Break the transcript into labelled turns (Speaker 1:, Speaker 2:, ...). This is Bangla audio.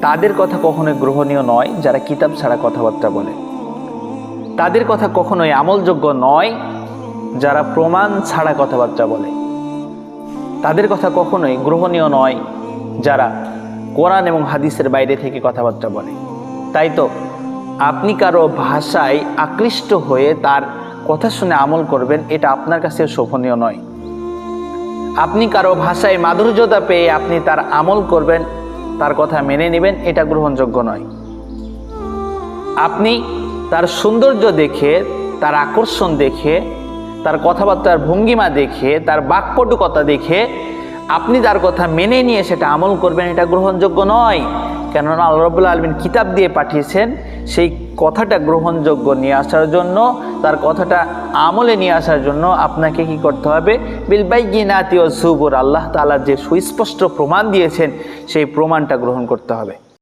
Speaker 1: তাদের কথা কখনোই গ্রহণীয় নয় যারা কিতাব ছাড়া কথাবার্তা বলে। তাদের কথা কখনোই আমলযোগ্য নয় যারা প্রমাণ ছাড়া কথাবার্তা বলে। তাদের কথা কখনোই গ্রহণীয় নয় যারা কোরআন এবং হাদিসের বাইরে থেকে কথাবার্তা বলে। তাই তো, আপনি কারও ভাষায় আকৃষ্ট হয়ে তার কথা শুনে আমল করবেন, এটা আপনার কাছে শোভনীয় নয়। আপনি কারও ভাষায় মাধুর্যতা পেয়ে আপনি তার আমল করবেন তার কথা মেনে নেবেন, এটা গ্রহণযোগ্য নয়। আপনি তার সৌন্দর্য দেখে, তার আকর্ষণ দেখে, তার কথাবার্তার ভঙ্গিমা দেখে, তার বাকপটুকতা দেখে, আপনি তার কথা মেনে নিয়ে সেটা আমল করবেন, এটা গ্রহণযোগ্য নয়। কেননা আল্লাহ রবুল্লা আলমিন কিতাব দিয়ে পাঠিয়েছেন, সেই কথাটা গ্রহণযোগ্য নিয়ে আসার জন্য, তার কথাটা আমলে নিয়ে আসার জন্য আপনাকে কি করতে হবে? বিলবাই গিনাতি ও সুবুর, আল্লাহ তালা যে সুস্পষ্ট প্রমাণ দিয়েছেন, সেই প্রমাণটা গ্রহণ করতে হবে।